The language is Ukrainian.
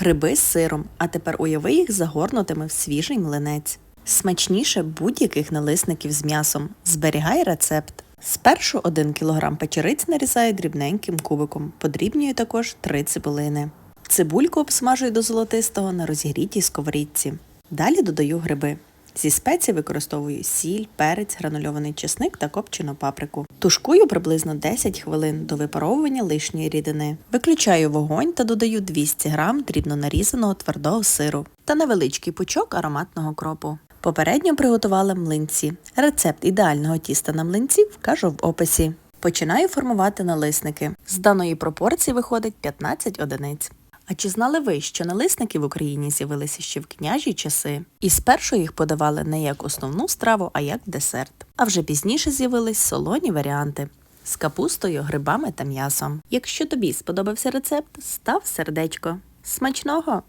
Гриби з сиром, а тепер уяви їх загорнутими в свіжий млинець. Смачніше будь-яких налисників з м'ясом. Зберігай рецепт. Спершу 1 кг печериць нарізаю дрібненьким кубиком, подрібнюю також 3 цибулини. Цибульку обсмажую до золотистого на розігрітій сковорідці. Далі додаю гриби. Зі спецій використовую сіль, перець, гранульований чесник та копчену паприку. Тушкую приблизно 10 хвилин до випаровування лишньої рідини. Виключаю вогонь та додаю 200 г дрібно нарізаного твердого сиру та невеличкий пучок ароматного кропу. Попередньо приготувала млинці. Рецепт ідеального тіста на млинці вкажу в описі. Починаю формувати налисники. З даної пропорції виходить 15 одиниць. А чи знали ви, що налисники в Україні з'явилися ще в княжі часи? І спершу їх подавали не як основну страву, а як десерт. А вже пізніше з'явились солоні варіанти з капустою, грибами та м'ясом. Якщо тобі сподобався рецепт, став сердечко. Смачного!